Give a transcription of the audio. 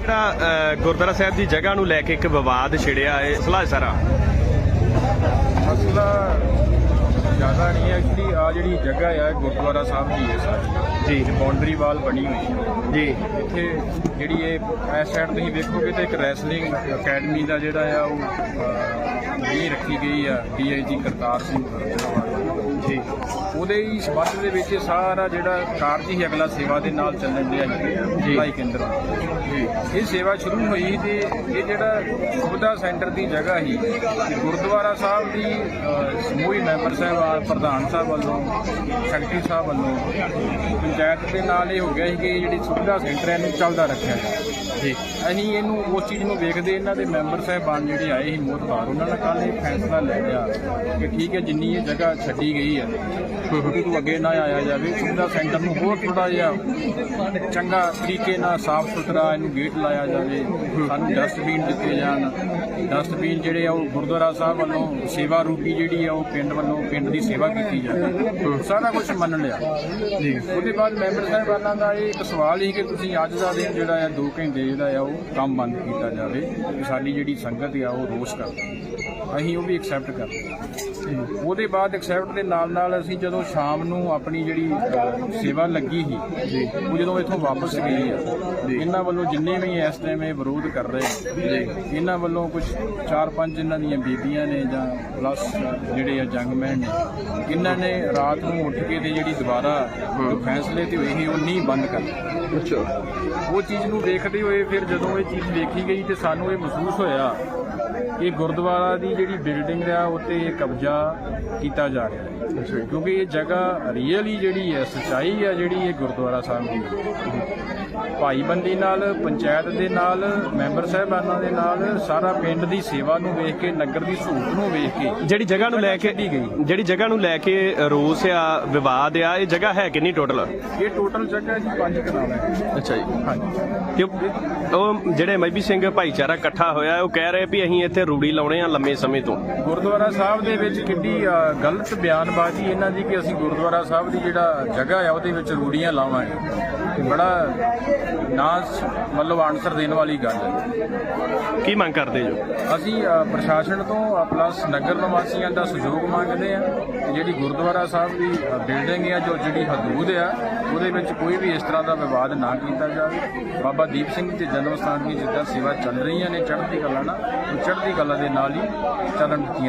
ਜਿਹੜਾ ਗੁਰਦੁਆਰਾ ਸਾਹਿਬ ਦੀ ਜਗ੍ਹਾ ਨੂੰ ਲੈ ਕੇ ਇੱਕ ਵਿਵਾਦ ਛਿੜਿਆ ਹੈ। ਸਲਾਹ ਸਾਰਾ। ਮਸਲਾ ਹੈ ਜਿਹੜੀ ਆ ਜਿਹੜੀ ਜਗ੍ਹਾ ਹੈ ਗੁਰਦੁਆਰਾ ਸਾਹਿਬ ਦੀ ਹੈ ਸਾਰੀ। ਜੀ। ਬਾਉਂਡਰੀ ਵਾਲ ਬਣੀ ਹੋਈ ਹੈ ਜੀ। ਇੱਥੇ ਜਿਹੜੀ ਇਹ ਇਸ ਸਾਈਡ ਤੁਸੀਂ ਵੇਖੋਗੇ ਤੇ ਇੱਕ ਰੈਸਲਿੰਗ ਅਕੈਡਮੀ ਦਾ ਜਿਹੜਾ ਆ ਉਹ ਨਹੀਂ ਰੱਖੀ ਗਈ ਆ ਡੀਆਈਜੀ ਕਰਤਾਰ ਸਿੰਘ ਜੀ। ਉਹਦੇ ਹੀ ਸਬੰਧ ਦੇ ਵਿੱਚ ਸਾਰਾ ਜਿਹੜਾ ਕਾਰਜ ਹੀ ਅਗਲਾ ਸੇਵਾ ਦੇ ਨਾਲ ਚੱਲਣ ਡਿਆ ਜੀ। ਭਲਾਈ ਕੇਂਦਰ ਜੀ ਇਹ ਸੇਵਾ ਸ਼ੁਰੂ ਹੋਈ ਤੇ ਇਹ ਜਿਹੜਾ ਸੁਵਿਧਾ ਸੈਂਟਰ ਦੀ ਜਗ੍ਹਾ ਹੀ ਗੁਰਦੁਆਰਾ ਸਾਹਿਬ ਦੀ ਸਮੂਹੀ ਮੈਂਬਰ ਸਾਹਿਬ ਪ੍ਰਧਾਨ ਸਾਹਿਬ ਵੱਲੋਂ ਸੈਕਟਰੀ ਸਾਹਿਬ ਵੱਲੋਂ ਪੰਚਾਇਤ ਦੇ ਨਾਲ ਇਹ ਹੋ ਗਿਆ ਸੀ ਕਿ ਜਿਹੜੀ ਸੁਵਿਧਾ ਸੈਂਟਰ ਹੈ ਇਹਨੂੰ ਚੱਲਦਾ ਰੱਖਿਆ ਜਾਵੇ ਜੀ। ਅਸੀਂ ਇਹਨੂੰ ਉਸ ਚੀਜ਼ ਨੂੰ ਵੇਖਦੇ ਇਹਨਾਂ ਦੇ ਮੈਂਬਰ ਸਾਹਿਬਾਨ ਜਿਹੜੇ ਆਏ ਸੀ ਮੋਤਬਾਰ ਉਹਨਾਂ ਨੇ ਕੱਲ ਇਹ ਫੈਸਲਾ ਲੈ ਲਿਆ ਕਿ ਠੀਕ ਹੈ ਜਿੰਨੀ ਇਹ ਜਗ੍ਹਾ ਛੱਡੀ ਗਈ ਹੈ ਕਿ ਤੂੰ ਅੱਗੇ ਨਾ ਆਇਆ ਜਾਵੇ ਸੁਵਿਧਾ ਸੈਂਟਰ ਨੂੰ ਹੋਰ ਥੋੜਾ ਜਿਹਾ ਚੰਗਾ ਤਰੀਕੇ ਨਾਲ ਸਾਫ਼ ਸੁਥਰਾ ਇਹਨੂੰ ਗੇਟ ਲਾਇਆ ਜਾਵੇ ਸਾਨੂੰ ਡਸਟਬਿਨ ਦਿੱਤੇ ਜਾਣ। ਡਸਟਬਿਨ ਜਿਹੜੇ ਆ ਉਹ ਗੁਰਦੁਆਰਾ ਸਾਹਿਬ ਵੱਲੋਂ ਸੇਵਾ ਰੂਪੀ ਜਿਹੜੀ ਆ ਉਹ ਪਿੰਡ ਵੱਲੋਂ ਪਿੰਡ ਦੀ ਸੇਵਾ ਕੀਤੀ ਜਾਵੇ। ਸਾਰਾ ਕੁਝ ਮੰਨ ਲਿਆ ਜੀ। ਉਹਦੇ ਬਾਅਦ ਮੈਂਬਰ ਸਾਹਿਬਾਨਾਂ ਦਾ ਇਹ ਇੱਕ ਸਵਾਲ ਹੀ ਕਿ ਤੁਸੀਂ ਅੱਜ ਦਾ ਦਿਨ ਜਿਹੜਾ ਆ 2 ਘੰਟੇ ਜਿਹੜਾ ਆ ਉਹ ਕੰਮ ਬੰਦ ਕੀਤਾ ਜਾਵੇ ਕਿ ਸਾਡੀ ਜਿਹੜੀ ਸੰਗਤ ਆ ਉਹ ਰੋਸ ਕਰਦੀ ਅਸੀਂ ਉਹ ਵੀ ਐਕਸੈਪਟ ਕਰਦੇ। ਉਹਦੇ ਬਾਅਦ ਐਕਸੈਪਟ ਦੇ ਨਾਲ ਨਾਲ ਅਸੀਂ ਜਦੋਂ ਸ਼ਾਮ ਨੂੰ ਆਪਣੀ ਜਿਹੜੀ ਸੇਵਾ ਲੱਗੀ ਸੀ ਜੀ। ਉਹ ਜਦੋਂ ਇੱਥੋਂ ਵਾਪਸ ਗਏ ਆ ਇਹਨਾਂ ਵੱਲੋਂ ਜਿੰਨੇ ਵੀ ਇਸ ਟਾਈਮ ਇਹ ਵਿਰੋਧ ਕਰ ਰਹੇ ਜੀ ਇਹਨਾਂ ਵੱਲੋਂ ਕੁਝ ਚਾਰ ਪੰਜ ਇਹਨਾਂ ਦੀਆਂ ਬੀਬੀਆਂ ਨੇ ਜਾਂ ਪਲੱਸ ਜਿਹੜੇ ਆ ਜੰਗਮੈਨ ਨੇ ਇਹਨਾਂ ਨੇ ਰਾਤ ਨੂੰ ਉੱਠ ਕੇ ਤੇ ਜਿਹੜੀ ਦੁਬਾਰਾ ਜੋ ਫੈਸਲੇ ਤੇ ਹੋਏ ਸੀ ਉਹ ਨਹੀਂ ਬੰਦ ਕਰ ਅੱਛਾ। ਉਹ ਚੀਜ਼ ਨੂੰ ਦੇਖਦੇ ਹੋਏ ਫਿਰ ਜਦੋਂ ਇਹ ਚੀਜ਼ ਵੇਖੀ ਗਈ ਤੇ ਸਾਨੂੰ ਇਹ ਮਹਿਸੂਸ ਹੋਇਆ ਕਿ ਗੁਰਦੁਆਰਾ ਦੀ ਜਿਹੜੀ ਬਿਲਡਿੰਗ ਆ ਉੱਤੇ ਕਬਜ਼ਾ ਕੀਤਾ ਜਾ ਰਿਹਾ ਹੈ। ਕਿਉਂਕਿ ਇਹ ਜਗ੍ਹਾ ਰੀਅਲੀ ਜਿਹੜੀ ਹੈ ਸਚਾਈ ਹੈ ਜਿਹੜੀ ਇਹ ਗੁਰਦੁਆਰਾ ਸਾਹਿਬ ਦੀ। ਭਾਈਬੰਦੀ ਨਾਲ ਪੰਚਾਇਤ ਦੇ ਨਾਲ ਮੈਂਬਰ ਸਾਹਿਬਾਨਾਂ ਦੇ ਨਾਲ ਸਾਰਾ ਪਿੰਡ ਦੀ ਸੇਵਾ ਨੂੰ ਵੇਖ ਕੇ ਨਗਰ ਦੀ ਸਹੂਲਤ ਨੂੰ ਵੇਖ ਕੇ ਜਿਹੜੀ ਜਗ੍ਹਾ ਨੂੰ ਲੈ ਕੇ। ਜਿਹੜੀ ਜਗ੍ਹਾ ਨੂੰ ਲੈ ਕੇ ਰੋਸ ਆ ਵਿਵਾਦ ਆ ਇਹ ਜਗ੍ਹਾ ਹੈ ਕਿੰਨੀ ਟੋਟਲ ਇਹ ਟੋਟਲ ਜਗ੍ਹਾ ਜੀ ਪੰਜ ਕਨਾਲ ਹੈ। ਅੱਛਾ ਜੀ। ਹਾਂਜੀ। ਤੇ ਉਹ- ਜਿਹੜੇ ਮਜਬੀ ਸਿੰਘ ਭਾਈਚਾਰਾ ਇਕੱਠਾ ਹੋਇਆ ਉਹ ਕਹਿ ਰਹੇ ਵੀ ਅਸੀਂ ਇੱਥੇ ਰੂੜੀ ਲਾਉਣੇ ਆ ਲੰਮੇ ਸਮੇਂ ਤੋਂ। ਗੁਰਦੁਆਰਾ ਸਾਹਿਬ ਦੇ ਵਿੱਚ ਅ, ਗਲਤ ਬਿਆਨਬਾਜ਼ੀ ਇਹਨਾਂ ਦੀ ਕਿ ਅਸੀਂ ਗੁਰਦੁਆਰਾ ਸਾਹਿਬ ਦੀ ਜਿਹੜਾ ਜਗ੍ਹਾ ਆ ਉਹਦੇ ਵਿੱਚ ਰੂੜੀਆਂ ਲਾਵਾਂਗੇ। ਬੜਾ ਨਾ ਮਤਲਬ ਆਨਸਰ ਦੇਣ ਵਾਲੀ ਗੱਲ ਹੈ। ਕੀ ਮੰਗ ਕਰਦੇ ਜੋ? ਅਸੀਂ ਪ੍ਰਸ਼ਾਸਨ ਤੋਂ ਪਲੱਸ ਨਗਰ ਨਿਵਾਸੀਆਂ ਦਾ ਸਹਿਯੋਗ ਮੰਗਦੇ ਆ ਜਿਹੜੀ ਗੁਰਦੁਆਰਾ ਸਾਹਿਬ ਦੀ ਬਿਲਡਿੰਗ ਆ ਜੋ ਜਿਹੜੀ ਹਦੂਦ ਆ ਉਹਦੇ ਵਿੱਚ ਕੋਈ ਵੀ ਇਸ ਤਰ੍ਹਾਂ ਦਾ ਵਿਵਾਦ ਨਾ ਕੀਤਾ ਜਾਵੇ। ਬਾਬਾ ਦੀਪ ਸਿੰਘ ਦੇ ਜਨਮ ਸਥਾਨ ਦੀ ਜਿੱਦਾਂ ਸੇਵਾ ਚੱਲ ਰਹੀਆਂ ਨੇ ਚੜ੍ਹਦੀ ਕਲਾ ਨਾਲ ਉਹ ਚੜ੍ਹਦੀ ਕਲਾ ਦੇ ਨਾਲ ਹੀ ਚੱਲਣ ਦਿੱਤੀਆਂ